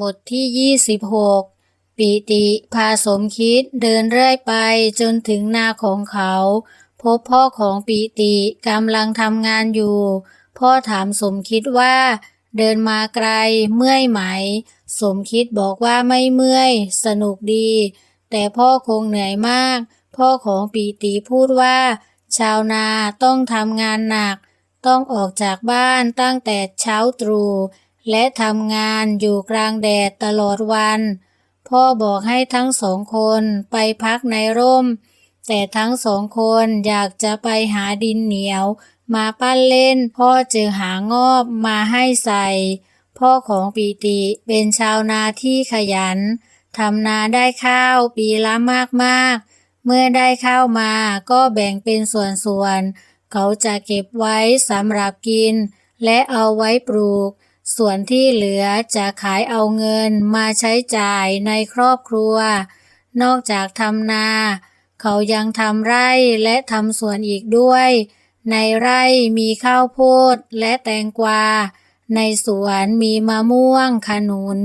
บทที่ 26 ปิติพาสมคิดเดินเรื่อยไปจนถึงนาของเขา พบพ่อของปิติกำลังทำงานอยู่ พ่อถามสมคิดว่า เดินมาไกลเมื่อยไหม สมคิดบอกว่าไม่เมื่อย สนุกดี แต่พ่อคงเหนื่อยมาก พ่อของปีติพูดว่า ชาวนาต้องทำงานหนัก ต้องออกจากบ้านตั้งแต่เช้าตรู่ และทำงานอยู่กลางแดดตลอดวัน พ่อบอกให้ทั้งสองคนไปพักในร่ม แต่ทั้งสองคนอยากจะไปหาดินเหนียว มาปั้นเล่น พ่อจึงหางอบมาให้ใส่ พ่อของปีติเป็นชาวนาที่ขยันทำนาได้ข้าวปีละมากๆ เมื่อได้ข้าวมาก็แบ่งเป็นส่วนๆ เขาจะเก็บไว้สำหรับกิน และเอาไว้ปลูก ส่วนที่เหลือจะขายเอาเงินมาใช้จ่ายในครอบครัว นอกจากทำนา เขายังทำไร่และทำสวนอีกด้วย ในไร่มีข้าวโพดและแตงกวา ในสวนมีมะม่วง ขนุน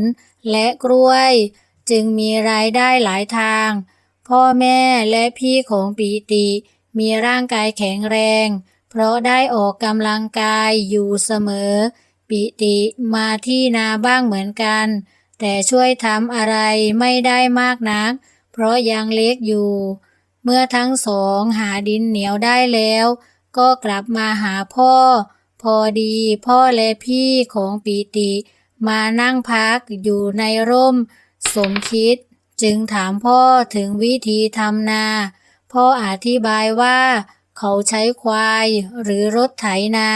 และกล้วย จึงมีรายได้หลายทาง พ่อแม่และพี่ของปีติมีร่างกายแข็งแรง เพราะได้ออกกำลังกายอยู่เสมอ ปิติมาที่นาบ้างเหมือนกัน แต่ช่วยทำอะไรไม่ได้มากนัก เพราะยังเล็กอยู่ เมื่อทั้งสองหาดินเหนียวได้แล้ว ก็กลับมาหาพ่อ พอดีพ่อและพี่ของปีติ มานั่งพักอยู่ในร่ม สมคิด จึงถามพ่อถึงวิธีทำนา พ่ออธิบายว่า เขาใช้ควายหรือรถไถนา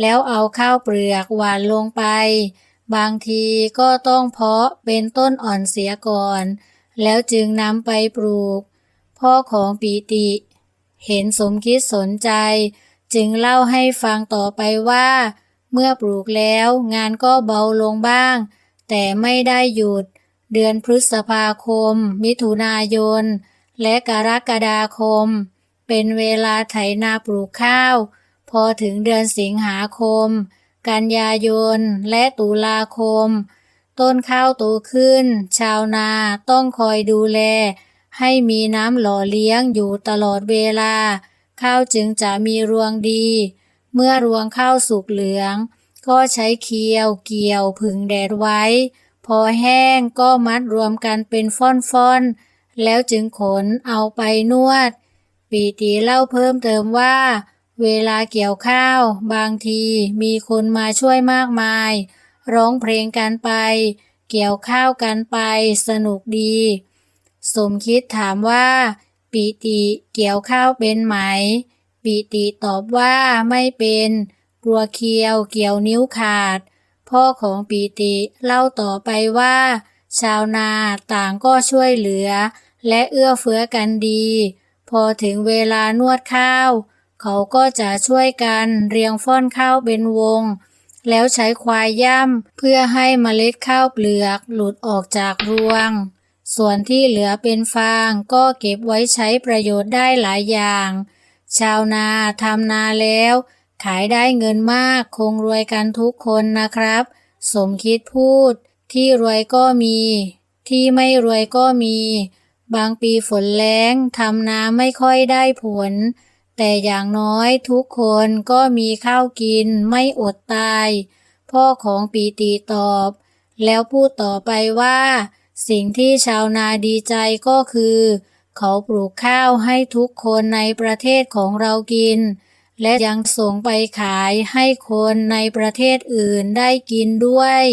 แล้วเอาข้าวเปลือกหวานลงไป บางทีก็ต้องเพาะเป็นต้นอ่อนเสียก่อน แล้วจึงนำไปปลูก พ่อของปีติ เห็นสมคิดสนใจ จึงเล่าให้ฟังต่อไปว่า เมื่อปลูกแล้วงานก็เบาลงบ้าง แต่ไม่ได้หยุด เดือนพฤษภาคม มิถุนายน และกรกฎาคม เป็นเวลาไถนาปลูกข้าว พอถึงเดือนสิงหาคม กันยายน และตุลาคม ต้นข้าวโตขึ้น ชาวนาต้องคอยดูแล ให้มีน้ำหล่อเลี้ยงอยู่ตลอดเวลา ข้าวจึงจะมีรวงดี เมื่อรวงข้าวสุกเหลือง ก็ใช้เคียว เกี่ยวผึ่งแดดไว้ พอแห้งก็มัดรวมกันเป็นฟ่อนๆ แล้วจึงขนเอาไปนวด ปีตีเล่าเพิ่มเติมว่า เวลาเกี่ยวข้าว บางทีมีคนมาช่วยมากมาย ร้องเพลงกันไป เกี่ยวข้าวกันไป สนุกดี สมคิดถามว่าปีติเกี่ยวข้าวเป็นไหมปีติตอบว่าไม่เป็น กลัวเคียวเกี่ยวนิ้วขาด พ่อของปีติเล่าต่อไปว่า ชาวนาต่างก็ช่วยเหลือ และเอื้อเฟื้อกันดี พอถึงเวลานวดข้าว เขาก็จะช่วยกันเรียงฟ่อนข้าวเป็นวง แล้วใช้ควายย่ำเพื่อให้เมล็ดข้าวเปลือกหลุดออกจากรวง ส่วนที่เหลือเป็นฟางก็เก็บไว้ใช้ประโยชน์ได้หลายอย่าง ชาวนาทำนาแล้ว ขายได้เงินมากคงรวยกันทุกคนนะครับ สมคิดพูด ที่รวยก็มี ที่ไม่รวยก็มี บางปีฝนแล้งทำนาไม่ค่อยได้ผล แต่อย่างน้อยทุกคนก็มีข้าวกินไม่อดตาย พ่อของปีตีตอบ แล้วพูดต่อไปว่า สิ่งที่ชาวนาดีใจก็คือ เขาปลูกข้าวให้ทุกคนในประเทศของเรากิน และยังส่งไปขายให้คนในประเทศอื่นได้กินด้วย